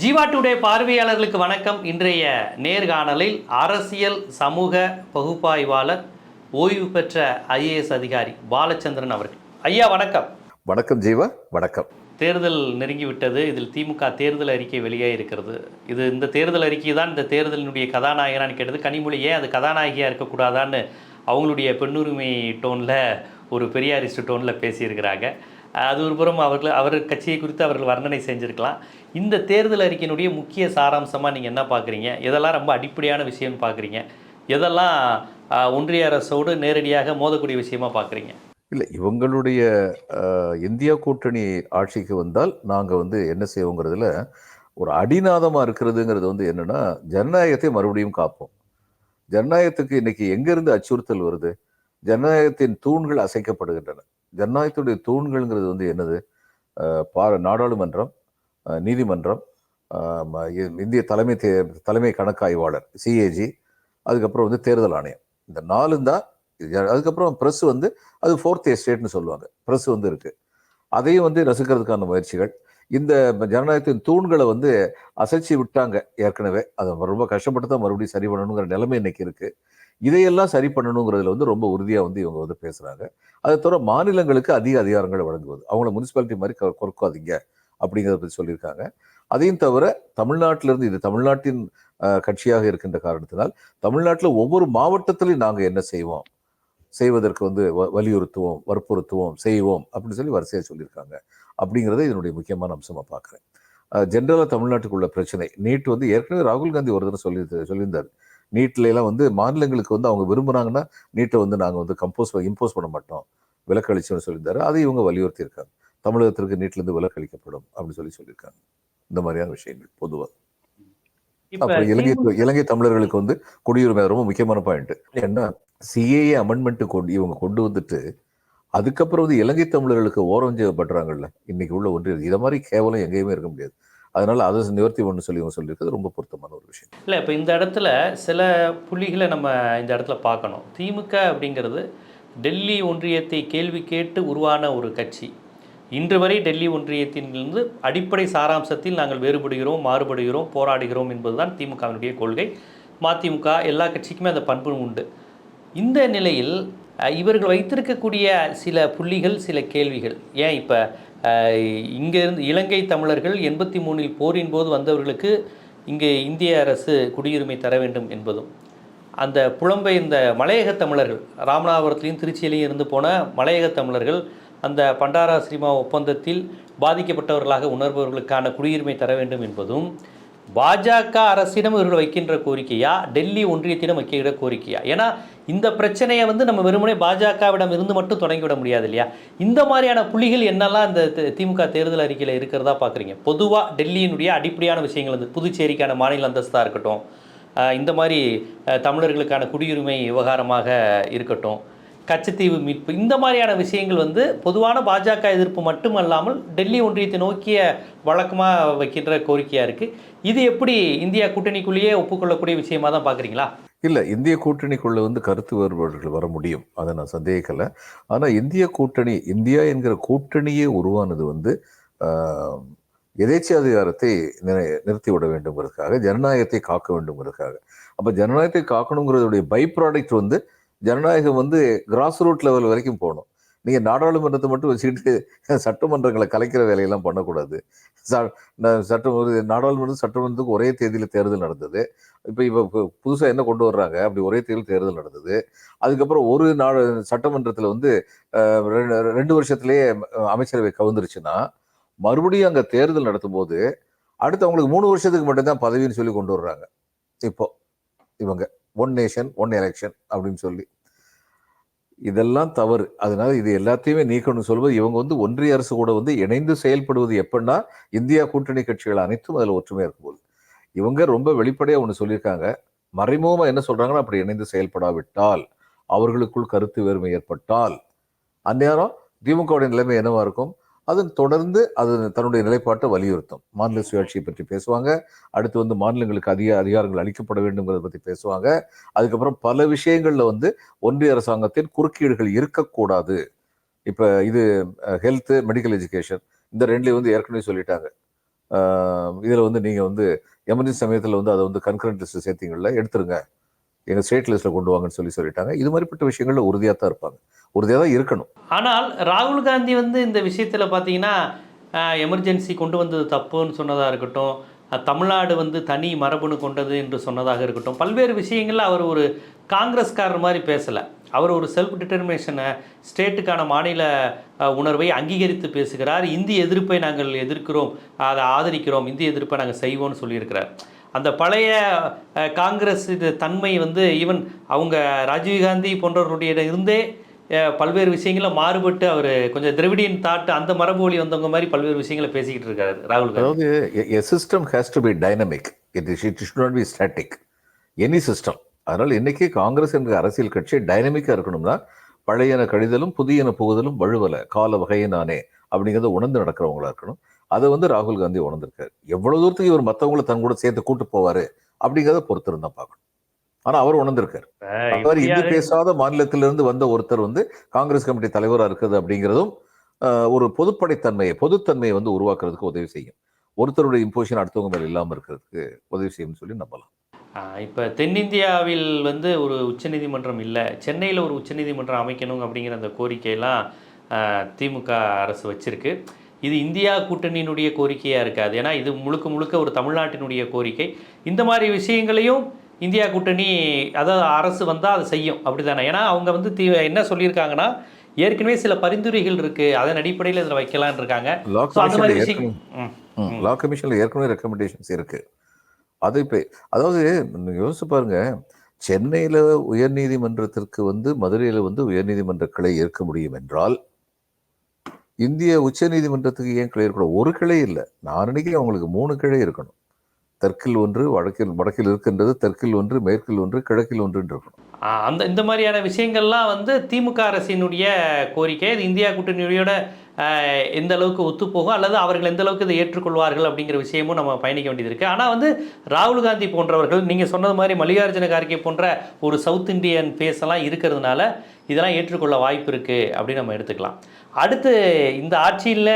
Jeeva today பார்வையாளர்களுக்கு வணக்கம். இன்றைய நேர்காணலில் அரசியல் சமூக பகுப்பாய்வாளர் ஓய்வு பெற்ற ஐஏஎஸ் அதிகாரி பாலச்சந்திரன் அவர்கள். ஐயா வணக்கம். வணக்கம் ஜீவா வணக்கம். தேர்தல் நெருங்கிவிட்டது. இதில் திமுக தேர்தல் அறிக்கை வெளியே இருக்கிறது. இது இந்த தேர்தல் அறிக்கை தான் இந்த தேர்தலினுடைய கதாநாயகனான்னு கேட்டது. கனிமொழி ஏன் அது கதாநாயகியாக இருக்கக்கூடாதான்னு அவங்களுடைய பெண்ணுரிமை டோனில் ஒரு பெரியாரிஸ்ட் டோனில் பேசியிருக்கிறாங்க. அது ஒரு புறம் அவர்கள் அவர் கட்சியை குறித்து அவர்கள் வர்ணனை செஞ்சுருக்கலாம். இந்த தேர்தல் அறிக்கையினுடைய முக்கிய சாராம்சமாக நீங்கள் என்ன பார்க்குறீங்க எதெல்லாம் ரொம்ப அடிப்படையான விஷயம்னு பார்க்குறீங்க எதெல்லாம் ஒன்றிய அரசோடு நேரடியாக மோதக்கூடிய விஷயமா பார்க்குறீங்க இல்லை இவங்களுடைய இந்தியா கூட்டணி ஆட்சிக்கு வந்தால் நாங்கள் வந்து என்ன செய்வோங்கிறதுல ஒரு அடிநாதமாக இருக்கிறதுங்கிறது வந்து என்னென்னா ஜனநாயகத்தை மறுபடியும் காப்போம். ஜனநாயகத்துக்கு இன்னைக்கு எங்கேருந்து அச்சுறுத்தல் வருது? ஜனநாயகத்தின் தூண்கள் அசைக்கப்படுகின்றன. ஜனநாயகத்துடைய தூண்கள்ங்கிறது வந்து என்னது? பார நாடாளுமன்றம் நீதிமன்றம் இந்திய தலைமை தே தலைமை கணக்காய்வாளர் சிஏஜி அதுக்கப்புறம் வந்து தேர்தல் ஆணையம். இந்த நாலு தான் இது- அதுக்கப்புறம் ப்ரெஸ் வந்து அது ஃபோர்த் எஸ்டேட்னு சொல்லுவாங்க. ப்ரெஸ் வந்து இருக்குது அதையும் வந்து ரசிக்கிறதுக்கான முயற்சிகள். இந்த ஜனநாயகத்தின் தூண்களை வந்து அசைச்சு விட்டாங்க ஏற்கனவே. அதை ரொம்ப கஷ்டப்பட்டு தான் மறுபடியும் சரி பண்ணணுங்கிற நிலைமை இன்னைக்கு இருக்குது இதையெல்லாம் சரி பண்ணணுங்கிறதுல வந்து ரொம்ப உறுதியாக வந்து இவங்க வந்து பேசுகிறாங்க அதை தவிர மாநிலங்களுக்கு அதிக அதிகாரங்களை வழங்குவது. அவங்கள முனிசிபாலிட்டி மாதிரி கொறுக்காதீங்க அப்படிங்கிறத பற்றி சொல்லியிருக்காங்க. அதையும் தவிர தமிழ்நாட்டிலிருந்து இது தமிழ்நாட்டின் கட்சியாக இருக்கின்ற காரணத்தினால் தமிழ்நாட்டில் ஒவ்வொரு மாவட்டத்திலையும் நாங்கள் என்ன செய்வோம்? செய்வதற்கு வந்து வ- வலியுறுத்துவோம் வற்புறுத்துவோம் செய்வோம் அப்படின்னு சொல்லி வரிசையாக சொல்லியிருக்காங்க. அப்படிங்கிறத இதனுடைய முக்கியமான அம்சமாக பார்க்குறேன். ஜென்ரலாக தமிழ்நாட்டுக்குள்ள பிரச்சனை. நீட் வந்து ஏற்கனவே ராகுல் காந்தி ஒரு தடவை சொல்லி சொல்லியிருந்தார். நீட்ல வந்து மாநிலங்களுக்கு வந்து அவங்க விரும்புனாங்கன்னா நீட்டை வந்து நாங்கள் வந்து கம்போஸ் இம்போஸ் பண்ண மாட்டோம். விலக்களிச்சோம்னு சொல்லியிருந்தாரு. அதை இவங்க வலியுறுத்தியிருக்காங்க. தமிழகத்திற்கு நீட்லேருந்து விலக்களிக்கப்படும் அப்படின்னு சொல்லி சொல்லியிருக்காங்க. இந்த மாதிரியான விஷயங்கள் பொதுவாக அப்புறம் இலங்கை இலங்கை தமிழர்களுக்கு வந்து குடியுரிமை ரொம்ப முக்கியமான பாயிண்ட் ஏன்னா சிஏஏ அமெண்ட்மெண்ட் கொண்டு இவங்க கொண்டு வந்துட்டு அதுக்கப்புறம் வந்து இலங்கை தமிழர்களுக்கு ஓரம் செய்யப்படுறாங்கல்ல. இன்னைக்கு உள்ள ஒன்றிய இதை மாதிரி கேவலம் எங்கேயுமே இருக்க முடியாது. அதனால அதை நிவர்த்தி பண்ண சொல்லி இவங்க சொல்லியிருக்கிறது ரொம்ப பொருத்தமான ஒரு விஷயம். இல்லை இப்போ இந்த இடத்துல சில புள்ளிகளை நம்ம இந்த இடத்துல பார்க்கணும். திமுக அப்படிங்கிறது டெல்லி ஒன்றியத்தை கேள்வி கேட்டு உருவான ஒரு கட்சி. இன்று வரை டெல்லி ஒன்றியத்திலிருந்து அடிப்படை சாராம்சத்தில் நாங்கள் வேறுபடுகிறோம் மாறுபடுகிறோம் போராடுகிறோம் என்பதுதான் திமுகவினுடைய கொள்கை. மதிமுக எல்லா கட்சிக்குமே அந்த பண்பு உண்டு. இந்த நிலையில் இவர்கள் வைத்திருக்கக்கூடிய சில புள்ளிகள் சில கேள்விகள். ஏன் இப்போ இங்கே இருந்து இலங்கை தமிழர்கள் எண்பத்தி மூணில் போரின் போது வந்தவர்களுக்கு இங்கே இந்திய அரசு குடியுரிமை தர வேண்டும் என்பதும் அந்த புலம்பெயர்ந்த மலையக தமிழர்கள் ராமநாதபுரத்துலேயும் திருச்சியிலையும் இருந்து போன மலையக தமிழர்கள் அந்த பண்டாரா சினிமா ஒப்பந்தத்தில் பாதிக்கப்பட்டவர்களாக உணர்பவர்களுக்கான குடியுரிமை தர வேண்டும் என்பதும் பாஜக அரசிடம் இவர்கள் வைக்கின்ற கோரிக்கையா டெல்லி ஒன்றியத்திடம் வைக்கிற கோரிக்கையா? ஏன்னா இந்த பிரச்சனையை வந்து நம்ம வெறுமனே பாஜகவிடம் இருந்து மட்டும் தொடங்கிவிட முடியாது இல்லையா? இந்த மாதிரியான புள்ளிகள் என்னெல்லாம் இந்த திமுக தேர்தல் அறிக்கையில் இருக்கிறதா பார்க்குறீங்க? பொதுவாக டெல்லியினுடைய அடிப்படையான விஷயங்கள் வந்து புதுச்சேரிக்கான மாநில அந்தஸ்தாக இருக்கட்டும் இந்த மாதிரி தமிழர்களுக்கான குடியுரிமை விவகாரமாக இருக்கட்டும் கச்சத்தீவு மீட்பு. இந்த மாதிரியான விஷயங்கள் வந்து பொதுவான பாஜக எதிர்ப்பு மட்டுமல்லாமல் டெல்லி ஒன்றியத்தை நோக்கிய வழக்கமாக வைக்கின்ற கோரிக்கையாக இருக்குது இது எப்படி இந்தியா கூட்டணிக்குள்ளேயே ஒப்புக்கொள்ளக்கூடிய விஷயமா தான் பார்க்குறீங்களா இல்லை இந்திய கூட்டணிக்குள்ளே வந்து கருத்து வேறுபாடுகள் வர முடியும். அதை நான் சந்தேகிக்கலை. ஆனால் இந்திய கூட்டணி இந்தியா என்கிற கூட்டணியே உருவானது வந்து எதேச்சாதிகாரத்தை நிறை- நிறுத்தி விட வேண்டுங்கிறதுக்காக ஜனநாயகத்தை காக்க வேண்டுங்கிறதுக்காக அப்போ ஜனநாயகத்தை காக்கணுங்கிறதுடைய பை ப்ராடக்ட் வந்து ஜனநாயகம் வந்து கிராஸ் ரூட் லெவல் வரைக்கும் போகணும். நீங்கள் நாடாளுமன்றத்தை மட்டும் வச்சுக்கிட்டு சட்டமன்றங்களை கலைக்கிற வேலையெல்லாம் பண்ணக்கூடாது. ச- சட்டம் ஒரு நாடாளுமன்றம் சட்டமன்றத்துக்கு ஒரே தேதியில் தேர்தல் நடந்தது. இப்போ இப்போ புதுசாக என்ன கொண்டு வர்றாங்க? அப்படி ஒரே தேதியில் தேர்தல் நடந்தது. அதுக்கப்புறம் ஒரு நாடு சட்டமன்றத்தில் வந்து ரெண்டு- ரெண்டு வருஷத்துலேயே அமைச்சரவை கவுந்துருச்சுன்னா மறுபடியும் அங்கே தேர்தல் நடத்தும் போது அடுத்து அவங்களுக்கு மூணு வருஷத்துக்கு மட்டும்தான் பதவின்னு சொல்லி கொண்டு வர்றாங்க. இப்போ இவங்க. ஒன் நேஷன் ஒன் எலெக்ஷன் அப்படின்னு சொல்லி. இதெல்லாம் தவறு. அதனால இது எல்லாத்தையுமே நீக்கணும்னு சொல்வது இவங்க வந்து ஒன்றிய அரசு கூட வந்து இணைந்து செயல்படுவது எப்படின்னா இந்தியா கூட்டணி கட்சிகள் அனைத்தும் அதில் ஒற்றுமையா இருக்கும்போது. இவங்க ரொம்ப வெளிப்படையாக ஒன்று சொல்லியிருக்காங்க. மறைமுகமாக என்ன சொல்கிறாங்கன்னா அப்படி இணைந்து செயல்படாவிட்டால் அவர்களுக்குள் கருத்து வேறுமை ஏற்பட்டால். அந்நேரம் திமுகவுடைய நிலைமை என்னவா இருக்கும்? அது தொடர்ந்து அது தன்னுடைய நிலைப்பாட்டை வலியுறுத்தும். மாநில சுயாட்சியை பற்றி பேசுவாங்க. அடுத்து வந்து மாநிலங்களுக்கு அதிக அதிகாரங்கள் அளிக்கப்பட வேண்டும்ங்கிறத பற்றி பேசுவாங்க. அதுக்கப்புறம் பல விஷயங்களில் வந்து ஒன்றிய அரசாங்கத்தின் குறுக்கீடுகள் இருக்கக்கூடாது. இப்போ இது ஹெல்த்து மெடிக்கல் எஜுகேஷன் இந்த ரெண்டுலேயும் வந்து ஏற்கனவே சொல்லிட்டாங்க. இதில் வந்து நீங்கள் வந்து எமர்ஜென்சி சமயத்தில் வந்து அதை வந்து கன்கரண்ட் லிஸ்ட் சேர்த்திங்களில் எடுத்துருங்க. எங்கள் ஸ்டேட் லிஸ்ட்டில் கொண்டு வாங்கன்னு சொல்லி சொல்லிட்டாங்க. இது மாதிரிப்பட்ட விஷயங்கள்ல உறுதியாக தான் இருப்பாங்க. உறுதியாக தான் இருக்கணும். ஆனால் ராகுல் காந்தி வந்து இந்த விஷயத்தில் பார்த்தீங்கன்னா எமர்ஜென்சி கொண்டு வந்தது தப்புன்னு சொன்னதாக இருக்கட்டும் தமிழ்நாடு வந்து தனி மரபணு கொண்டது என்று சொன்னதாக இருக்கட்டும் பல்வேறு விஷயங்களில் அவர் ஒரு காங்கிரஸ்காரர் மாதிரி பேசலை. அவர் ஒரு செல்ஃப் டிட்டர்மினேஷனை ஸ்டேட்டுக்கான மாநில உணர்வை அங்கீகரித்து பேசுகிறார். இந்திய எதிர்ப்பை நாங்கள் எதிர்க்கிறோம் அதை ஆதரிக்கிறோம் இந்திய எதிர்ப்பை நாங்கள் செய்வோம்னு சொல்லியிருக்கிறார். அந்த பழைய காங்கிரஸ் தன்மை வந்து ஈவன் அவங்க ராஜீவ்காந்தி போன்றவர்களுடைய இருந்தே பல்வேறு விஷயங்கள மாறுபட்டு அவர் கொஞ்சம் திரவிடியன் தாட் அந்த மரபு வழி வந்தவங்க மாதிரி பல்வேறு விஷயங்களை பேசிக்கிட்டு இருக்காரு ராகுல் காந்தி. அதாவது a system has to be dynamic it is it should not be static any system அதனால் இன்னைக்கு காங்கிரஸ் என்ற அரசியல் கட்சி டைனமிக்காக இருக்கணும்னா பழையன கழிதலும் புதியன புகுதலும் வழுவலை கால வகையினானே அப்படிங்கிறத உணர்ந்து நடக்கிறவங்களா இருக்கணும். அதை வந்து ராகுல் காந்தி உணர்ந்திருக்காரு. எவ்வளவு தூரத்துக்கு இவர் மற்றவங்கள தன் கூட சேர்த்து கூட்டு போவாரு அப்படிங்கிறத பொறுத்திருந்தா பார்க்கணும். ஆனா அவர் உணர்ந்திருக்காரு. அவர் இந்தி பேசாத மாநிலத்திலிருந்து வந்த ஒருத்தர் வந்து காங்கிரஸ் கமிட்டி தலைவரா இருக்குது அப்படிங்கிறதும் ஒரு பொதுப்படைத்தன்மையை பொதுத்தன்மையை வந்து உருவாக்குறதுக்கு உதவி செய்யும். ஒருத்தருடைய இம்போசிஷன் அடுத்தவங்க மேல இல்லாம இருக்கிறதுக்கு உதவி செய்யும்னு சொல்லி நம்பலாம். இப்போ தென்னிந்தியாவில் வந்து ஒரு உச்சநீதிமன்றம் இல்லை. சென்னையில் ஒரு உச்சநீதிமன்றம் அமைக்கணும் அப்படிங்கிற அந்த கோரிக்கையெல்லாம் ஆஹ், திமுக அரசு வச்சிருக்கு. இது இந்தியா கூட்டணியினுடைய கோரிக்கையாக இருக்காது. ஏன்னா இது முழுக்க முழுக்க ஒரு தமிழ்நாட்டினுடைய கோரிக்கை. இந்த மாதிரி விஷயங்களையும் இந்தியா கூட்டணி அதாவது அரசு வந்தால் அதை செய்யும். அப்படி தானே ஏன்னா அவங்க வந்து தி என்ன சொல்லியிருக்காங்கன்னா ஏற்கனவே சில பரிந்துரைகள் இருக்குது அதன் அடிப்படையில் இதில் வைக்கலான்னு இருக்காங்க. அந்த மாதிரி விஷயம் லா கமிஷன்ல ஏற்கனவே ரெக்கமெண்டேஷன்ஸ் இருக்கு. அது இப்போ அதாவது யோசிச்சு பாருங்க. சென்னையில உயர்நீதிமன்றத்திற்கு வந்து மதுரையில வந்து உயர்நீதிமன்ற கிளை இருக்க முடியும் என்றால் இந்திய உச்சநீதிமன்றத்துக்கு ஏன் கிளை இருக்கணும்? ஒரு கிளை இல்லை. நான் நினைக்கிறேன் அவங்களுக்கு மூணு கிளை இருக்கணும். தெற்கில் ஒன்று வடக்கில் வடக்கில் இருக்கின்றது தெற்கில் ஒன்று மேற்கில் ஒன்று கிழக்கில் ஒன்று இருக்கணும். அந்த இந்த மாதிரியான விஷயங்கள்லாம் வந்து திமுக அரசினுடைய கோரிக்கை. இது இந்தியா கூட்டணியோட எந்த அளவுக்கு ஒத்துப்போகும் அல்லது அவர்கள் எந்த அளவுக்கு இதை ஏற்றுக்கொள்வார்கள் அப்படிங்கிற விஷயமும் நம்ம பயணிக்க வேண்டியது இருக்குது ஆனால் வந்து ராகுல் காந்தி போன்றவர்கள் நீங்கள் சொன்னது மாதிரி மல்லிகார்ஜுன கார்கே போன்ற ஒரு சவுத் இந்தியன் ஃபேஸ் எல்லாம் இருக்கிறதுனால இதெல்லாம் ஏற்றுக்கொள்ள வாய்ப்பு இருக்குது அப்படின்னு நம்ம எடுத்துக்கலாம். அடுத்து இந்த ஆட்சியில்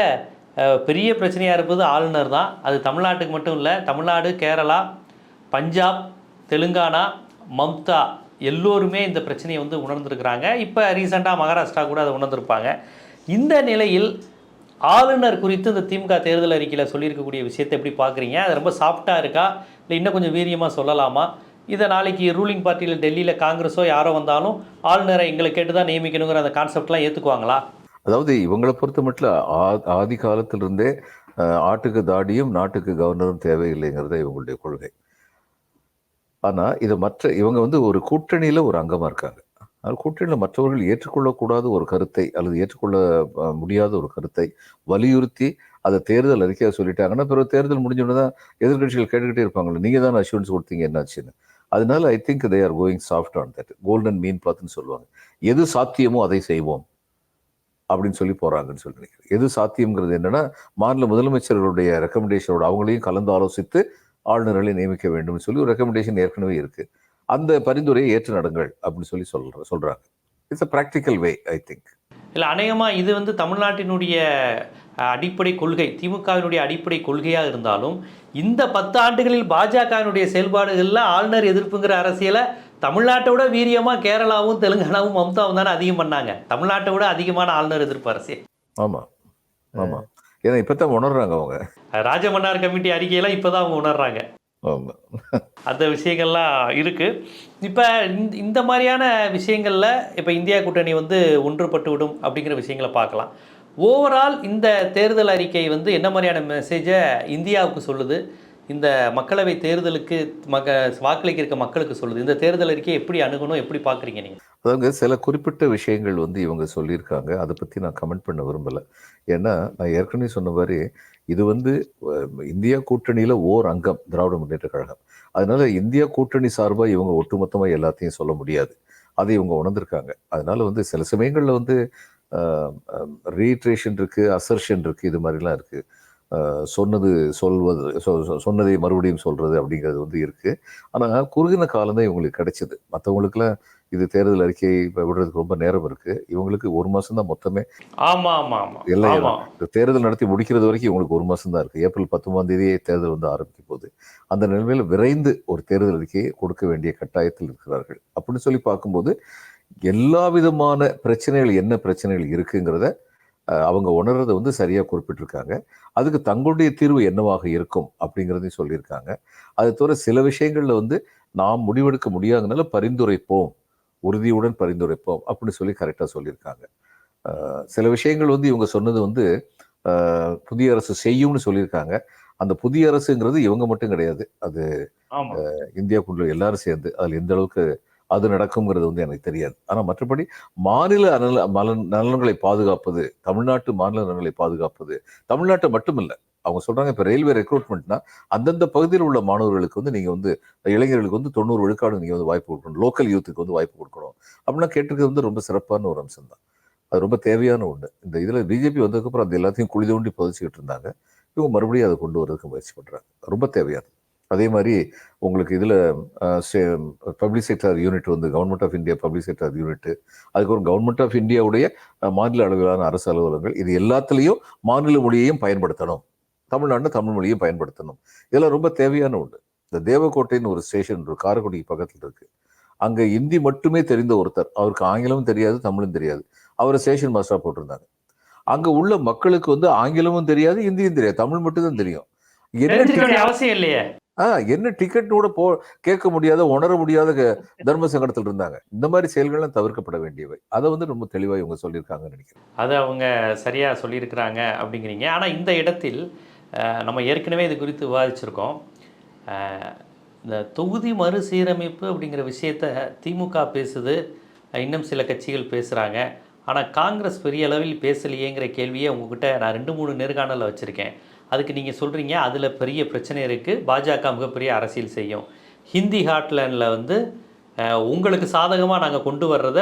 பெரிய பிரச்சனையாக இருப்பது ஆளுநர் தான். அது தமிழ்நாட்டுக்கு மட்டும் இல்லை தமிழ்நாடு கேரளா பஞ்சாப் தெலுங்கானா மம்தா எல்லோருமே இந்த பிரச்சனையை வந்து உணர்ந்திருக்கிறாங்க. இப்போ ரீசெண்டாக மகாராஷ்டிரா கூட அதை உணர்ந்திருப்பாங்க. இந்த நிலையில் ஆளுநர் குறித்து இந்த திமுக தேர்தல் அறிக்கையில் சொல்லியிருக்கக்கூடிய விஷயத்தை எப்படி பார்க்குறீங்க? அது ரொம்ப சாஃப்டாக இருக்கா? இல்லை இன்னும் கொஞ்சம் வீரியமாக சொல்லலாமா? இதை நாளைக்கு ரூலிங் பார்ட்டியில் டெல்லியில் காங்கிரஸோ யாரோ வந்தாலும் ஆளுநரை எங்களை கேட்டு தான் நியமிக்கணுங்கிற அந்த கான்செப்ட்லாம் ஏற்றுக்குவாங்களா அதாவது இவங்களை பொறுத்த மட்டும் ஆ- ஆதி காலத்திலிருந்தே ஆட்டுக்கு தாடியும் நாட்டுக்கு கவர்னரும் தேவையில்லைங்கிறது இவங்களுடைய கொள்கை. ஆனால் இது மற்ற இவங்க வந்து ஒரு கூட்டணியில் ஒரு அங்கமாக இருக்காங்க. அதனால் கூட்டணியில் மற்றவர்கள் ஏற்றுக்கொள்ளக்கூடாத ஒரு கருத்தை அல்லது ஏற்றுக்கொள்ள முடியாத ஒரு கருத்தை வலியுறுத்தி அதை தேர்தல் அறிக்கையாக சொல்லிட்டாங்கன்னா பிறகு தேர்தல் முடிஞ்சோன்னு தான் எதிர்கட்சிகள் கேட்டுக்கிட்டே இருப்பாங்களே நீங்கள் தான் அஷூரன்ஸ் கொடுத்தீங்க என்னாச்சுன்னு? அதனால I think they are going soft on that golden mean பாத்துன்னு சொல்லுவாங்க. எது சாத்தியமோ அதை செய்வோம். அப்படின்னு சொல்லி போகிறாங்கன்னு சொல்லி நினைக்கிறேன். எது சாத்தியம்ங்கிறது என்னென்னா மாநில முதலமைச்சர்களுடைய ரெக்கமெண்டேஷனோட அவங்களையும் கலந்து ஆலோசித்து ஆளுநர்களை நியமிக்க வேண்டும் சொல்லி ஒரு ரெக்கமெண்டேஷன் ஏற்கனவே இருக்குது அந்த பரிந்துரையை ஏற்று நடங்கள் அப்படின்னு சொல்லி சொல்ற சொல்கிறாங்க it's a practical way I think இல்லை அநேகமாக இது வந்து தமிழ்நாட்டினுடைய அடிப்படை கொள்கை திமுகவினுடைய அடிப்படை கொள்கையாக இருந்தாலும் இந்த பத்து ஆண்டுகளில் பாஜகவினுடைய செயல்பாடுகளில் ஆளுநர் எதிர்ப்புங்கிற அரசியலை தமிழ்நாட்டை விட வீரியமாக கேரளாவும் தெலுங்கானாவும் மம்தாவும் தானே அதிகம் பண்ணாங்க. தமிழ்நாட்டை விட அதிகமான ஆளுநர் எதிர்ப்பு அரசியல் ஆமா. ஆமா. ஏன்னா இப்பதான் உணர்றாங்க அவங்க. ராஜமன்னார் கமிட்டி அறிக்கையெல்லாம் இப்போ தான் அவங்க உணர்றாங்க. அந்த விஷயங்கள்லாம் இருக்குது இப்போ இந்த இந்த மாதிரியான விஷயங்களில் இப்போ இந்தியா கூட்டணி வந்து ஒன்றுபட்டு விடும் அப்படிங்கிற விஷயங்களை பார்க்கலாம். ஓவரால் இந்த தேர்தல் அறிக்கை வந்து என்ன மாதிரியான மெசேஜை இந்தியாவுக்கு சொல்லுது? இந்த மக்களவை தேர்தலுக்கு மக வாக்களிக்க இருக்க மக்களுக்கு சொல்லுது. இந்த தேர்தல் அறிக்கையை எப்படி அணுகணும் எப்படி பார்க்குறீங்க நீங்கள் அதாவது சில குறிப்பிட்ட விஷயங்கள் வந்து இவங்க சொல்லியிருக்காங்க. அதை பற்றி நான் கமெண்ட் பண்ண விரும்பலை. ஏன்னா நான் ஏற்கனவே சொன்ன மாதிரி இது வந்து இந்தியா கூட்டணியில் ஓர் அங்கம் திராவிட முன்னேற்ற கழகம். அதனால இந்தியா கூட்டணி சார்பாக இவங்க ஒட்டுமொத்தமாக எல்லாத்தையும் சொல்ல முடியாது. அதை இவங்க உணர்ந்திருக்காங்க. அதனால வந்து சில சமயங்களில் வந்து ரீட்ரேஷன் இருக்குது அசர்ஷன் இருக்குது இது மாதிரிலாம் இருக்குது சொன்னது சொல்வது சொன்னதை மறுபடியும் சொல்றது அப்படிங்கிறது வந்து இருக்கு. ஆனால் குறுகின காலம் தான் இவங்களுக்கு கிடைச்சது. மற்றவங்களுக்குலாம் இது தேர்தல் அறிக்கை இப்ப விடுறதுக்கு ரொம்ப நேரம் இருக்கு. இவங்களுக்கு ஒரு மாசம் தான் மொத்தமே. ஆமா ஆமா ஆமா. எல்லாம் தேர்தல் நடத்தி முடிக்கிறது வரைக்கும் இவங்களுக்கு ஒரு மாசம் தான் இருக்கு. ஏப்ரல் பத்தொன்பதாம் தேதியே தேர்தல் வந்து ஆரம்பிக்க போகுது. அந்த நிலைமையில விரைந்து ஒரு தேர்தல் அறிக்கையை கொடுக்க வேண்டிய கட்டாயத்தில் இருக்கிறார்கள். அப்படின்னு சொல்லி பார்க்கும்போது எல்லா விதமான பிரச்சனைகள் என்ன பிரச்சனைகள் இருக்குங்கிறத அவங்க உணர்றதை வந்து சரியா குறிப்பிட்டிருக்காங்க. அதுக்கு தங்களுடைய தீர்வு என்னவாக இருக்கும் அப்படிங்கிறதையும் சொல்லியிருக்காங்க. அது தவிர சில விஷயங்கள்ல வந்து நாம் முடிவெடுக்க முடியாதனால பரிந்துரைப்போம் உறுதியுடன் பரிந்துரைப்போம் அப்படின்னு சொல்லி கரெக்டாக சொல்லியிருக்காங்க. சில விஷயங்கள் வந்து இவங்க சொன்னது வந்து புதிய அரசு செய்யும்னு சொல்லியிருக்காங்க. அந்த புதிய அரசுங்கிறது இவங்க மட்டும் கிடையாது. அது ஆமா. இந்தியாவுக்குள்ள எல்லாரும் சேர்ந்து அதில் எந்த அளவுக்கு அது நடக்குங்கிறது வந்து எனக்கு தெரியாது. ஆனால் மற்றபடி மாநில நல மலன் நலன்களை பாதுகாப்பது தமிழ்நாட்டு மாநில நலன்களை பாதுகாப்பது தமிழ்நாட்டை மட்டுமில்லை அவங்க சொல்றாங்க இப்போ ரயில்வே ரெக்ரூட்மெண்ட்னா அந்தந்த பகுதியில் உள்ள மாணவர்களுக்கு வந்து நீங்கள் வந்து இளைஞர்களுக்கு வந்து தொண்ணூறு விழுக்காடு நீங்கள் வந்து வாய்ப்பு கொடுக்கணும். லோக்கல் யூத்துக்கு வந்து வாய்ப்பு கொடுக்கணும். அப்படின்னா கேட்டிருக்கிறது வந்து ரொம்ப சிறப்பான ஒரு அம்சம் தான். அது ரொம்ப தேவையான ஒன்று இந்த இதில் பிஜேபி வந்ததுக்கப்புறம் அது எல்லாத்தையும் குழி தோண்டி புதைச்சிக்கிட்டு இருந்தாங்க. இவங்க மறுபடியும் அதை கொண்டு வரதுக்கு முயற்சி பண்ணுறாங்க ரொம்ப தேவையானது. அதே மாதிரி உங்களுக்கு இதில் பப்ளிக் செக்டர் யூனிட் வந்து government of India public sector unit அதுக்கப்புறம் கவர்மெண்ட் ஆஃப் இந்தியாவுடைய மாநில அளவிலான அரசு அலுவலகங்கள். இது எல்லாத்துலேயும் மாநில மொழியையும் பயன்படுத்தணும். தமிழ்நாட்டில் தமிழ் மொழியும் பயன்படுத்தணும். இதெல்லாம் ரொம்ப தேவையான ஒன்று இந்த தேவக்கோட்டைன்னு ஒரு ஸ்டேஷன் ஒரு காரைக்குடி பக்கத்தில் இருக்கு. அங்கே இந்தி மட்டுமே தெரிந்த ஒருத்தர். அவருக்கு ஆங்கிலமும் தெரியாது தமிழும் தெரியாது. அவரை ஸ்டேஷன் மாஸ்டராக போட்டிருந்தாங்க. அங்க உள்ள மக்களுக்கு வந்து ஆங்கிலமும் தெரியாது இந்தியும் தெரியாது. தமிழ் மட்டும் தான் தெரியும். என்ன அவசியம் இல்லையே. ஆ, என்ன டிக்கெட் கூட போ கேட்க முடியாத உணர முடியாத தர்ம சங்கடத்தில் இருந்தாங்க. இந்த மாதிரி செயல்கள்லாம் தவிர்க்கப்பட வேண்டியவை. அதை வந்து ரொம்ப தெளிவாக இவங்க சொல்லியிருக்காங்கன்னு நினைக்கிறேன். அதை அவங்க சரியாக சொல்லியிருக்கிறாங்க அப்படிங்கிறீங்க. ஆனால் இந்த இடத்தில் நம்ம ஏற்கனவே இது குறித்து விவாதிச்சிருக்கோம். இந்த தொகுதி மறுசீரமைப்பு அப்படிங்கிற விஷயத்த திமுக பேசுது. இன்னும் சில கட்சிகள் பேசுகிறாங்க ஆனால் காங்கிரஸ் பெரிய அளவில் பேசலையேங்கிற கேள்வியை உங்ககிட்ட நான் ரெண்டு மூணு நேர்காணலில் வச்சுருக்கேன். அதுக்கு நீங்கள் சொல்கிறீங்க அதில் பெரிய பிரச்சனை இருக்குது பாஜக மிகப்பெரிய அரசியல் செய்யும். ஹிந்தி ஹாட்லேண்டில் வந்து உங்களுக்கு சாதகமாக நாங்கள் கொண்டு வர்றத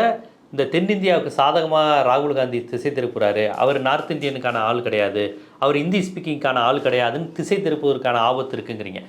இந்த தென்னிந்தியாவுக்கு சாதகமாக ராகுல் காந்தி திசை திருப்புறாரு. அவர் நார்த் இந்தியனுக்கான ஆள் கிடையாது. அவர் இந்தி ஸ்பீக்கிங்க்கான ஆள் கிடையாதுன்னு திசை திருப்புவதற்கான ஆபத்து இருக்குங்கிறீங்க.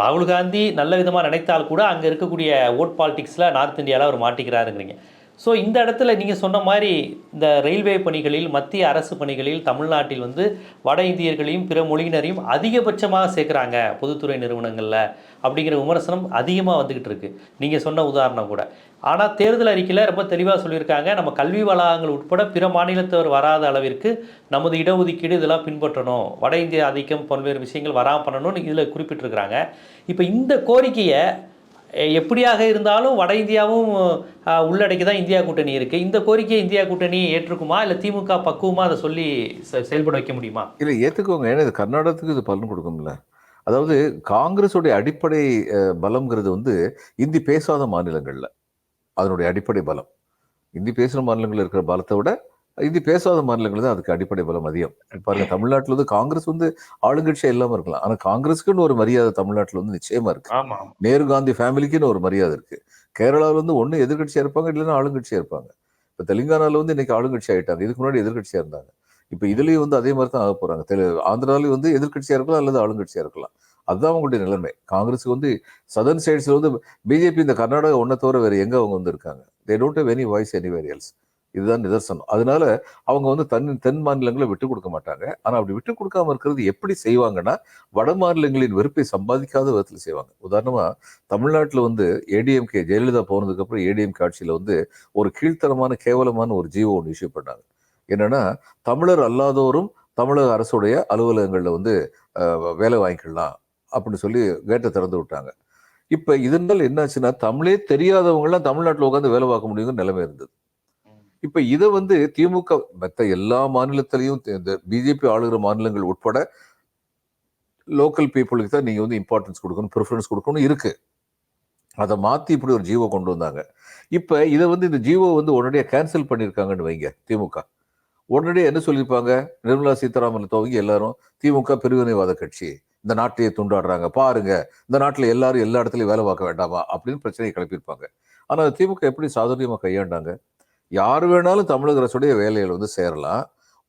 ராகுல் காந்தி நல்ல விதமாக நினைத்தால் கூட அங்கே இருக்கக்கூடிய ஓட் பாலிட்டிக்ஸில் நார்த் இந்தியாவில் அவர் மாட்டிக்கிறாருங்கிறீங்க. ஸோ இந்த இடத்துல நீங்கள் சொன்ன மாதிரி இந்த ரயில்வே பணிகளில் மத்திய அரசு பணிகளில் தமிழ்நாட்டில் வந்து வட இந்தியர்களையும் பிற மொழியினரையும் அதிகபட்சமாக சேர்க்குறாங்க பொதுத்துறை நிறுவனங்களில் அப்படிங்கிற விமர்சனம் அதிகமாக வந்துக்கிட்டு இருக்குது நீங்கள் சொன்ன உதாரணம் கூட. ஆனால் தேர்தல் அறிக்கையில் ரொம்ப தெளிவாக சொல்லியிருக்காங்க. நம்ம கல்வி வளாகங்கள் உட்பட பிற மாநிலத்தவர் வராத அளவிற்கு நமது இடஒதுக்கீடு இதெல்லாம் பின்பற்றணும். வட இந்திய ஆதிக்கம் பல்வேறு விஷயங்கள் வராமல் பண்ணணும்னு இதில் குறிப்பிட்டிருக்கிறாங்க. இப்போ இந்த கோரிக்கையை எப்படியாக இருந்தாலும் வட இந்தியாவும் உள்ளடக்கி தான் இந்தியா கூட்டணி இருக்குது இந்த கோரிக்கையை இந்தியா கூட்டணி ஏற்றுக்குமா? இல்லை திமுக பக்குவமாக அதை சொல்லி செ- செயல்பட வைக்க முடியுமா? இல்லை ஏற்றுக்கோங்க ஏன்னா இது கர்நாடகத்துக்கு இது பலன் கொடுக்கும்ல. அதாவது காங்கிரஸுடைய அடிப்படை பலம்ங்கிறது வந்து இந்தி பேசாத மாநிலங்களில். அதனுடைய அடிப்படை பலம். இந்தி பேசுகிற மாநிலங்களில் இருக்கிற பலத்தை விட இந்தி பேசாத மாநிலங்கள் தான் அதுக்கு அடிப்படை பலம் அதிகம். பாருங்க தமிழ்நாட்டில் வந்து காங்கிரஸ் வந்து ஆளுங்கட்சியா இல்லாம இருக்கலாம். ஆனா காங்கிரஸுக்குன்னு ஒரு மரியாதை தமிழ்நாட்டில் வந்து நிச்சயமா இருக்கு. நேரு காந்தி ஃபேமிலிக்குன்னு ஒரு மரியாதை இருக்கு. கேரளாவில் வந்து ஒண்ணு எதிர்க்கட்சியா இருப்பாங்க இல்லைன்னா ஆளுங்கட்சியா இருப்பாங்க. இப்போ தெலுங்கானால வந்து இன்னைக்கு ஆளுங்கட்சி ஆயிட்டாங்க. இதுக்கு முன்னாடி எதிர்க்கட்சியா இருந்தாங்க. இப்போ இதுலயும் வந்து அதே மாதிரி தான் ஆக போறாங்க. தெலு ஆந்திராலையும் வந்து எதிர்க்கட்சியா இருக்கலாம் அல்லது ஆளுங்கட்சியா இருக்கலாம். அதுதான் அவங்களுடைய நிலைமை. காங்கிரஸுக்கு வந்து சதர்ன் ஸ்டேட்ஸ்ல வந்து பிஜேபி இந்த கர்நாடகா ஒன்றை தவிர வேற எங்க அவங்க வந்து இருக்காங்க? They don't have any voice anywhere else இதுதான் நிதர்சனம். அதனால அவங்க வந்து தன் தென் மாநிலங்களை விட்டு கொடுக்க மாட்டாங்க. ஆனால் அப்படி விட்டு கொடுக்காம இருக்கிறது எப்படி செய்வாங்கன்னா வட மாநிலங்களின் வெறுப்பை சம்பாதிக்காத விதத்தில் செய்வாங்க. உதாரணமாக தமிழ்நாட்டில் வந்து ஏடிஎம்கே ஜெயலலிதா போனதுக்கப்புறம் ஏடிஎம்கே ஆட்சியில் வந்து ஒரு கீழ்த்தரமான கேவலமான ஒரு ஜீவோ ஒன்று இஷ்யூ பண்ணாங்க. என்னன்னா தமிழர் அல்லாதோரும் தமிழக அரசுடைய அலுவலகங்களில் வந்து வேலை வாங்கிக்கலாம் அப்படின்னு சொல்லி கேட்டை திறந்து விட்டாங்க. இப்போ இதனால் என்னாச்சுன்னா தமிழே தெரியாதவங்களாம் தமிழ்நாட்டில் உட்காந்து வேலை பார்க்க முடியுங்கிற நிலைமை இருந்தது. இப்ப இதை வந்து திமுக மற்ற எல்லா மாநிலத்திலையும் இந்த பிஜேபி ஆளுகிற மாநிலங்கள் உட்பட லோக்கல் பீப்புளுக்கு தான் நீங்க வந்து இம்பார்ட்டன்ஸ் கொடுக்கணும் ப்ரிஃபரன்ஸ் கொடுக்கணும் இருக்கு. அதை மாற்றி இப்படி ஒரு ஜீவோ கொண்டு வந்தாங்க. இப்போ இதை வந்து இந்த ஜீவோ வந்து உடனடியாக கேன்சல் பண்ணியிருக்காங்கன்னு வைங்க திமுக. உடனடியாக என்ன சொல்லியிருப்பாங்க? நிர்மலா சீதாராமன் துவங்கி எல்லாரும் திமுக பிரிவினைவாத கட்சி இந்த நாட்டையே துண்டாடுறாங்க பாருங்க இந்த நாட்டில் எல்லாரும் எல்லா இடத்துலையும் வேலை பார்க்க வேண்டாமா? அப்படின்னு பிரச்சனையை கிளப்பியிருப்பாங்க. ஆனால் திமுக எப்படி சாதுரியமாக கையாண்டாங்க? யார் வேணாலும் தமிழக அரசுடைய வேலையில் வந்து சேரலாம்.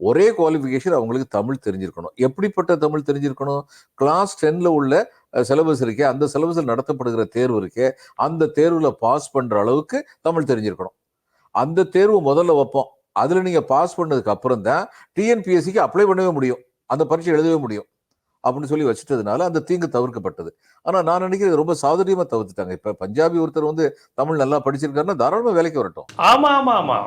ஒரே குவாலிஃபிகேஷன் அவங்களுக்கு தமிழ் தெரிஞ்சிருக்கணும். எப்படிப்பட்ட தமிழ் தெரிஞ்சிருக்கணும்? கிளாஸ் டென்ல உள்ள சிலபஸ் இருக்கே அந்த சிலபஸில் நடத்தப்படுகிற தேர்வு இருக்கே அந்த தேர்வில் பாஸ் பண்ணுற அளவுக்கு தமிழ் தெரிஞ்சிருக்கணும். அந்த தேர்வு முதல்ல வைப்போம். அதில் நீங்கள் பாஸ் பண்ணதுக்கு அப்புறம் தான் டிஎன்பிஎஸ்சிக்கு அப்ளை பண்ணவே முடியும். அந்த பரீட்சை எழுதவே முடியும். அப்படின்னு சொல்லி வச்சுட்டதுனால அந்த தீங்கு தவிர்க்கப்பட்டது. ஆனால் நான் நினைக்கிறேன் ரொம்ப சாதுரியமாக தவிர்த்துட்டாங்க. இப்போ பஞ்சாபி ஒருத்தர் வந்து தமிழ் நல்லா படிச்சிருக்காருன்னா தாராளமாக வேலைக்கு வரட்டும். ஆமா ஆமா ஆமா.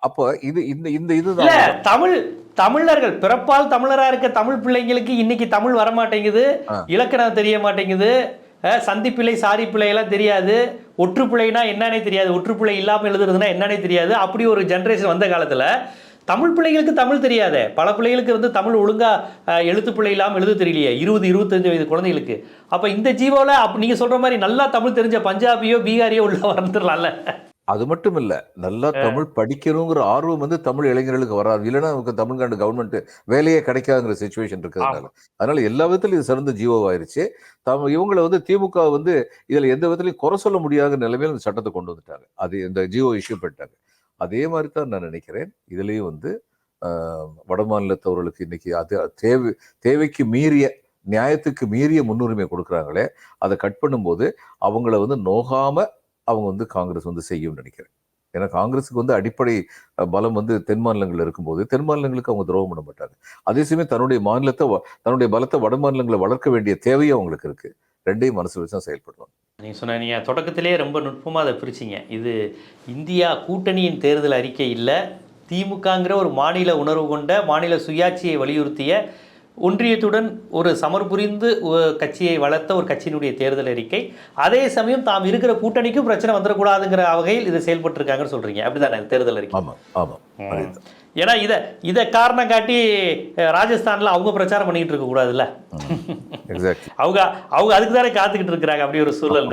அப்போ இது இந்த இந்த இதுதான். தமிழ் தமிழர்கள் பிறப்பால் தமிழரா இருக்க தமிழ் பிள்ளைங்களுக்கு இன்னைக்கு தமிழ் வர மாட்டேங்குது. இலக்கணம் தெரிய மாட்டேங்குது. அஹ், சந்திப்பிழை சாரிப்பிழை எல்லாம் தெரியாது. ஒற்றுப்பிழைனா என்னன்னே தெரியாது. ஒற்றுப்பிழை இல்லாமல் எழுதுறதுன்னா என்னன்னே தெரியாது. அப்படி ஒரு ஜென்ரேஷன் வந்த காலத்துல தமிழ் பிள்ளைகளுக்கு தமிழ் தெரியாதே. பல பிள்ளைகளுக்கு வந்து தமிழ் ஒழுங்கா அஹ், எழுத்துப்பிழை இல்லாமல் எழுத தெரியலையே. இருபது இருபத்தஞ்சு வயது குழந்தைகளுக்கு. அப்ப இந்த ஜீவோல அப்ப நீங்க சொல்ற மாதிரி நல்லா தமிழ் தெரிஞ்ச பஞ்சாபியோ பீகாரியோ உள்ள வந்துடலாம்ல அது மட்டும் இல்ல நல்லா தமிழ் படிக்கணுங்கிற ஆர்வம் வந்து தமிழ் இளைஞர்களுக்கு வராது. இல்லைன்னா நமக்கு தமிழ்நாடு கவர்மெண்ட் வேலையே கிடைக்காதுங்கிற சுச்சுவேஷன் இருக்கிறதுனால. அதனால எல்லா விதத்திலும் இது சிறந்த ஜீவோவாயிருச்சு. தம் இவங்களை வந்து திமுக வந்து இதுல எந்த விதத்திலையும் குறை சொல்ல முடியாத நிலைமையில இந்த சட்டத்தை கொண்டு வந்துட்டாங்க. அது இந்த ஜியோ இஷ்யூ பண்ணிட்டாங்க அதே மாதிரி தான் நான் நினைக்கிறேன். இதுலேயும் வந்து ஆஹ், வட மாநிலத்தவர்களுக்கு இன்னைக்கு அது தேவை தேவைக்கு மீறிய நியாயத்துக்கு மீறிய முன்னுரிமை கொடுக்குறாங்களே அதை கட் பண்ணும்போது அவங்கள வந்து நோகாமல் அவங்க வந்து காங்கிரஸ் வந்து செய்யும்னு நினைக்கிறேன். ஏன்னா காங்கிரஸுக்கு வந்து அடிப்படை பலம் வந்து தென் மாநிலங்கள்ல இருக்கும்போது தென் மாநிலங்களுக்கு அவங்க துரோகம் பண்ண மாட்டாங்க. அதே சமயம் தன்னுடைய மாநிலத்தை தன்னுடைய பலத்தை வட மாநிலங்களை வளர்க்க வேண்டிய தேவையும் அவங்களுக்கு இருக்குது ரெண்டையும் மனசு வச்சு தான் செயல்படுவாங்க நீங்க சொன்ன நீங்க தொடக்கத்திலேயே ரொம்ப நுட்பமா அதை பிரிச்சிங்க. இது இந்தியா கூட்டணியின் தேர்தல் அறிக்கை இல்லை திமுகங்கிற ஒரு மாநில உணர்வு கொண்ட மாநில சுயாட்சியை வலியுறுத்திய ஒன்றியத்துடன் ஒரு சமர் புரிந்து கட்சியை வளர்த்த ஒரு கட்சியினுடைய தேர்தல் அறிக்கை. அதே சமயம் தாம் இருக்கிற கூட்டணிக்கும் பிரச்சனை வந்துடக்கூடாதுங்கிற வகையில் இதை செயல்பட்டிருக்காங்கன்னு சொல்றீங்க. அப்படிதானே? தேர்தல் அறிக்கை. ஆமா ஆமா. அதேதான். ஏன்னா இதை இதை காரணம் காட்டி ராஜஸ்தான்ல அவங்க பிரச்சாரம் பண்ணிக்கிட்டு இருக்க கூடாதுல்ல? எக்ஸாக்ட்லி அவங்க அவங்க அதுக்கு தானே காத்துக்கிட்டு இருக்கிறாங்க அப்படி ஒரு சூழல்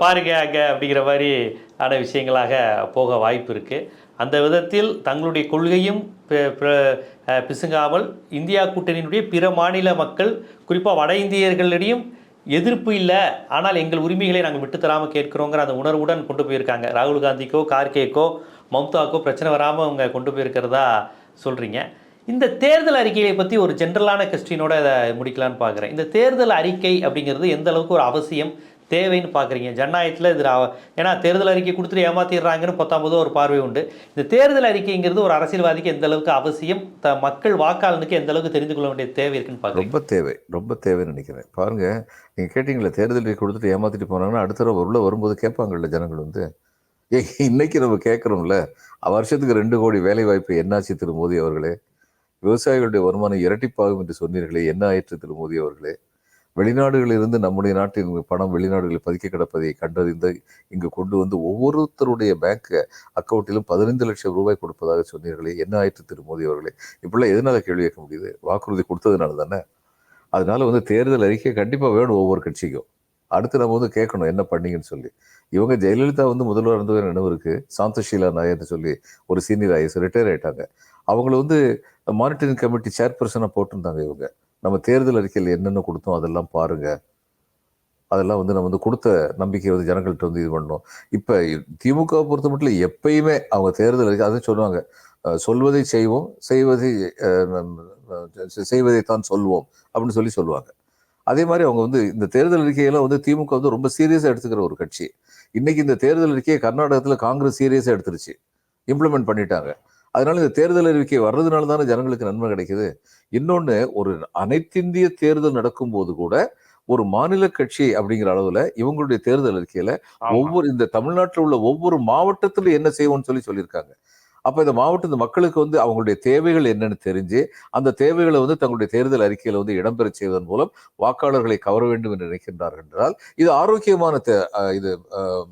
பாருங்க அங்க அப்படிங்கிற மாதிரி ஆன விஷயங்களாக போக வாய்ப்பு இருக்கு. அந்த விதத்தில் தங்களுடைய கொள்கையும் பிசுங்காமல் இந்தியா கூட்டணியினுடைய பிற மாநில மக்கள் குறிப்பாக வட இந்தியர்களிடையும் எதிர்ப்பு இல்லை ஆனால் எங்கள் உரிமைகளை நாங்கள் விட்டு தராமல் கேட்கிறோங்கிற அந்த உணர்வுடன் கொண்டு போயிருக்காங்க. ராகுல் காந்திக்கோ கார்கேக்கோ மம்தாவுக்கும் பிரச்சனை வராமல் அவங்க கொண்டு போயிருக்கிறதா சொல்கிறீங்க இந்த தேர்தல் அறிக்கையை பற்றி ஒரு ஜென்ரலான கொஸ்டினோட இதை முடிக்கலான்னு பார்க்குறேன் இந்த தேர்தல் அறிக்கை அப்படிங்கிறது எந்த அளவுக்கு ஒரு அவசியம் தேவைன்னு பார்க்குறீங்க ஜனநாயகத்தில் இது ஏன்னா தேர்தல் அறிக்கை கொடுத்துட்டு ஏமாத்திடுறாங்கன்னு பத்தாம்போது ஒரு பார்வை உண்டு. இந்த தேர்தல் அறிக்கைங்கிறது ஒரு அரசியல்வாதிக்கு எந்த அளவுக்கு அவசியம் த மக்கள் வாக்காளனுக்கு எந்த அளவுக்கு தெரிந்து கொள்ள வேண்டிய தேவை இருக்குன்னு பார்க்குறீங்க ரொம்ப தேவை ரொம்ப தேவைன்னு நினைக்கிறேன். பாருங்கள் நீங்கள் கேட்டிங்களே தேர்தல் அறிக்கை கொடுத்துட்டு ஏமாத்திட்டு போனாங்கன்னா அடுத்த தடவை உள்ள வரும்போது கேட்பாங்கல்ல ஜனங்கள் வந்து இன்னைக்கு நம்ம கேட்குறோம்ல வருஷத்துக்கு ரெண்டு கோடி வேலை வாய்ப்பு என்னாச்சு திரு மோடி அவர்களே? விவசாயிகளுடைய வருமானம் இரட்டிப்பாகும் என்று சொன்னீர்களே என்ன ஆயிற்று திரு மோடி அவர்களே? வெளிநாடுகளிலிருந்து நம்முடைய நாட்டின் பணம் வெளிநாடுகளில் பதுக்கி கிடப்பதை கண்டறிந்து இங்கு கொண்டு வந்து ஒவ்வொருத்தருடைய பேங்க் அக்கௌண்ட்டிலும் பதினைந்து லட்சம் ரூபாய் கொடுப்பதாக சொன்னீர்களே என்ன ஆயிற்று திரு மோடி அவர்களே? இப்படிலாம் எதனால கேள்வி கேட்க முடியுது? வாக்குறுதி கொடுத்ததுனால தானே? அதனால வந்து தேர்தல் அறிக்கை கண்டிப்பாக வேணும் ஒவ்வொரு கட்சிக்கும். அடுத்து நம்ம வந்து கேட்கணும் என்ன பண்ணீங்கன்னு சொல்லி. இவங்க ஜெயலலிதா வந்து முதல்வர் இருந்தவர் நினைவு இருக்கு. சாந்தஷீலா நாயர்னு சொல்லி ஒரு சீனியர் ஐஎஸ் ரிட்டையர் ஆயிட்டாங்க. அவங்கள வந்து மானிட்டரிங் கமிட்டி சேர்பர்சனாக போட்டிருந்தாங்க இவங்க. நம்ம தேர்தல் அறிக்கையில் என்னென்ன கொடுத்தோம் அதெல்லாம் பாருங்க. அதெல்லாம் வந்து நம்ம வந்து கொடுத்த நம்பிக்கை வந்து ஜனங்கள்கிட்ட வந்து இது பண்ணோம் இப்போ திமுக பொறுத்த மட்டும் எப்பயுமே அவங்க தேர்தல் அறிக்கை அதை சொல்லுவாங்க. சொல்வதை செய்வோம் செய்வதை செய்வதைத்தான் சொல்வோம் அப்படின்னு சொல்லி சொல்லுவாங்க. அதே மாதிரி அவங்க வந்து இந்த தேர்தல் அறிக்கையெல்லாம் வந்து திமுக வந்து ரொம்ப சீரியஸாக எடுத்துக்கிற ஒரு கட்சி. இன்னைக்கு இந்த தேர்தல் அறிக்கையை கர்நாடகத்தில் காங்கிரஸ் சீரியஸாக எடுத்துருச்சு. இம்ப்ளிமெண்ட் பண்ணிட்டாங்க. அதனால இந்த தேர்தல் அறிக்கை வர்றதுனால தானே ஜனங்களுக்கு நன்மை கிடைக்குது. இன்னொன்று ஒரு அனைத்திந்திய தேர்தல் நடக்கும்போது கூட ஒரு மாநில கட்சி அப்படிங்கிற அளவுல இவங்களுடைய தேர்தல் அறிக்கையில ஒவ்வொரு இந்த தமிழ்நாட்டில் உள்ள ஒவ்வொரு மாவட்டத்திலும் என்ன செய்வோம்னு சொல்லி சொல்லியிருக்காங்க. அப்போ இந்த மாவட்டத்து மக்களுக்கு வந்து அவங்களுடைய தேவைகள் என்னன்னு தெரிஞ்சு அந்த தேவைகளை வந்து தங்களுடைய தேர்தல் அறிக்கையில் வந்து இடம்பெற செய்வதன் மூலம் வாக்காளர்களை கவர வேண்டும் என்று நினைக்கின்றார்கள் என்றால் இது ஆரோக்கியமான தே- இது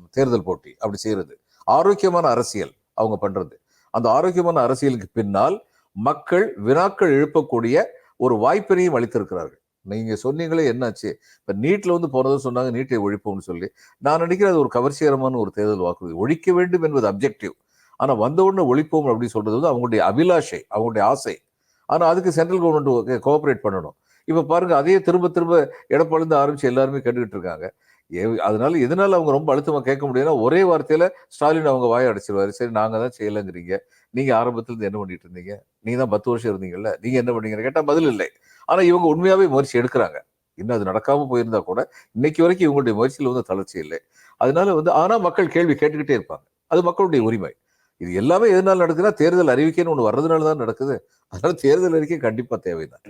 தேர்தல் போட்டி அப்படி செய்யறது ஆரோக்கியமான அரசியல் அவங்க பண்ணுறது அந்த ஆரோக்கியமான அரசியலுக்கு பின்னால் மக்கள் வினாக்கள் எழுப்பக்கூடிய ஒரு வாய்ப்பினையும் அளித்திருக்கிறார்கள். நீங்க சொன்னீங்களே என்னாச்சு? இப்ப நீட்ல வந்து போனதும் சொன்னாங்க நீட்டை ஒழிப்போம்னு சொல்லி. நான் நினைக்கிறேன் அது ஒரு கவர்ச்சிகரமான ஒரு தேர்தல் வாக்குறுதி. ஒழிக்க வேண்டும் என்பது அப்ஜெக்டிவ் ஆனால் வந்த உடனே ஒழிப்போம் அப்படின்னு சொல்றது வந்து அவங்களுடைய அபிலாஷை அவங்களுடைய ஆசை. ஆனால் அதுக்கு சென்ட்ரல் கவர்மெண்ட் கோஆப்ரேட் பண்ணணும். இப்போ பாருங்கள் அதையே திரும்ப திரும்ப இடப்பழுந்து ஆரம்பித்து எல்லாருமே கேட்டுக்கிட்டு இருக்காங்க. ஏ- அதனால எதனால அவங்க ரொம்ப அழுத்தமாக கேட்க முடியும்னா ஒரே வார்த்தையில் ஸ்டாலின் அவங்க வாயை அடைச்சிருவாரு. சரி நாங்கள் தான் செய்யலைங்கிறீங்க. நீங்கள் ஆரம்பத்துலேருந்து என்ன பண்ணிட்டு இருந்தீங்க? நீங்கள் தான் பத்து வருஷம் இருந்தீங்கல்ல நீங்கள் என்ன பண்ணீங்கன்னு கேட்டால் பதில் இல்லை. ஆனால் இவங்க உண்மையாகவே முயற்சி எடுக்கிறாங்க. இன்னும் அது நடக்காமல் போயிருந்தா கூட இன்னைக்கு வரைக்கும் இவங்களுடைய முயற்சியில் வந்து தளர்ச்சி இல்லை. அதனால வந்து ஆனால் மக்கள் கேள்வி கேட்டுக்கிட்டே இருப்பாங்க. அது மக்களுடைய உரிமை. இது எல்லாமே எதனால நடக்குதுன்னா தேர்தல் அறிவிக்கைன்னு ஒண்ணு வர்றதுனால தான் நடக்குது. அதனால தேர்தல் அறிக்கை கண்டிப்பா தேவைதான்.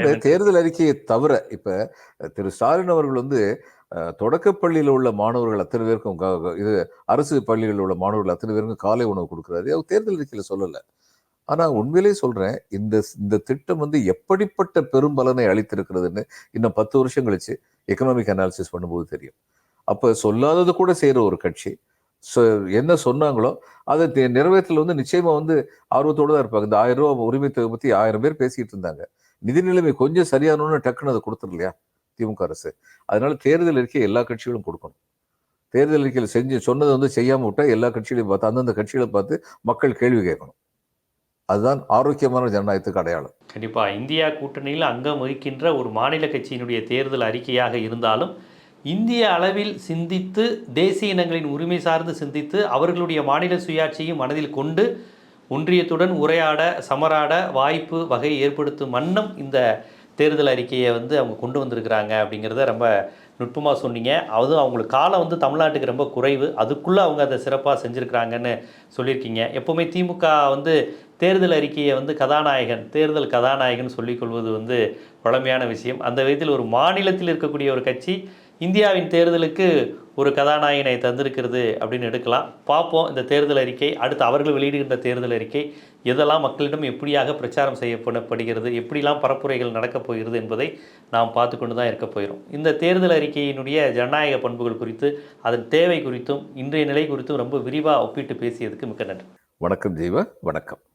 தேவன் தேர்தல் அறிக்கையை தவிர இப்ப திரு ஸ்டாலின் அவர்கள் வந்து அஹ், தொடக்கப் பள்ளியில உள்ள மாணவர்கள் அத்தனை பேருக்கும் இது அரசு பள்ளிகளில் உள்ள மாணவர்கள் அத்தனை பேருக்கும் காலை உணவு கொடுக்குறாரு. அவர் தேர்தல் அறிக்கையில சொல்லல. ஆனா உண்மையிலேயே சொல்றேன் இந்த இந்த திட்டம் வந்து எப்படிப்பட்ட பெரும்பலனை அளித்திருக்கிறதுன்னு இன்னும் பத்து வருஷம் கழிச்சு எக்கனாமிக் அனாலிசிஸ் பண்ணும்போது தெரியும். அப்ப சொல்லாதது கூட செய்யற ஒரு கட்சி. என்ன சொன்னாங்களோ அதை தே- நிறைவேற்றல வந்து நிச்சயமா வந்து ஆர்வத்தோட தான் இருப்பாங்க. இந்த ஆயிரம் ரூபா உரிமை தொகை ஆயிரம் பேர் பேசிக்கிட்டு இருந்தாங்க. நிதி நிலைமை கொஞ்சம் சரியானோன்னு டக்குன்னு அதை கொடுத்துரு இல்லையா திமுக அரசு. அதனால தேர்தல் அறிக்கை எல்லா கட்சிகளும் கொடுக்கணும். தேர்தல் அறிக்கையில் செஞ்சு சொன்னதை வந்து செய்யாமல் விட்டால் எல்லா கட்சிகளையும் பார்த்து அந்தந்த கட்சிகளை பார்த்து மக்கள் கேள்வி கேட்கணும். அதுதான் ஆரோக்கியமான ஜனநாயகத்துக்கு அடையாளம். கண்டிப்பாக இந்தியா கூட்டணியில் அங்கம் வகிக்கின்ற ஒரு மாநில கட்சியினுடைய தேர்தல் அறிக்கையாக இருந்தாலும் இந்திய அளவில் சிந்தித்து தேசிய இனங்களின் உரிமை சார்ந்து சிந்தித்து அவர்களுடைய மாநில சுயாட்சியையும் மனதில் கொண்டு ஒன்றியத்துடன் உரையாட சமராட வாய்ப்பு வகை ஏற்படுத்தும் வண்ணம் இந்த தேர்தல் அறிக்கையை வந்து அவங்க கொண்டு வந்திருக்கிறாங்க அப்படிங்கிறத ரொம்ப நுட்பமாக சொன்னீங்க. அதுவும் அவங்களுக்கு காலம் வந்து தமிழ்நாட்டுக்கு ரொம்ப குறைவு. அதுக்குள்ளே அவங்க அதை சிறப்பாக செஞ்சுருக்கிறாங்கன்னு சொல்லியிருக்கீங்க. எப்போவுமே திமுக வந்து தேர்தல் அறிக்கையை வந்து கதாநாயகன் தேர்தல் கதாநாயகன் சொல்லிக்கொள்வது வந்து பழமையான விஷயம். அந்த விதத்தில் ஒரு மாநிலத்தில் இருக்கக்கூடிய ஒரு கட்சி இந்தியாவின் தேர்தலுக்கு ஒரு கதாநாயகனை தந்திருக்கிறது அப்படின்னு எடுக்கலாம். பார்ப்போம் இந்த தேர்தல் அறிக்கை அடுத்து அவர்கள் வெளியிடுகின்ற தேர்தல் அறிக்கை எதெல்லாம் மக்களிடம் எப்படியாக பிரச்சாரம் செய்யப்படப்படுகிறது எப்படிலாம் பரப்புரைகள் நடக்கப் போகிறது என்பதை நாம் பார்த்து கொண்டு தான் இருக்க போகிறோம். இந்த தேர்தல் அறிக்கையினுடைய ஜனநாயக பண்புகள் குறித்து அதன் தேவை குறித்தும் இன்றைய நிலை குறித்தும் ரொம்ப விரிவாக ஒப்பிட்டு பேசியதுக்கு மிக்க நன்றி. வணக்கம் ஜீவா வணக்கம்.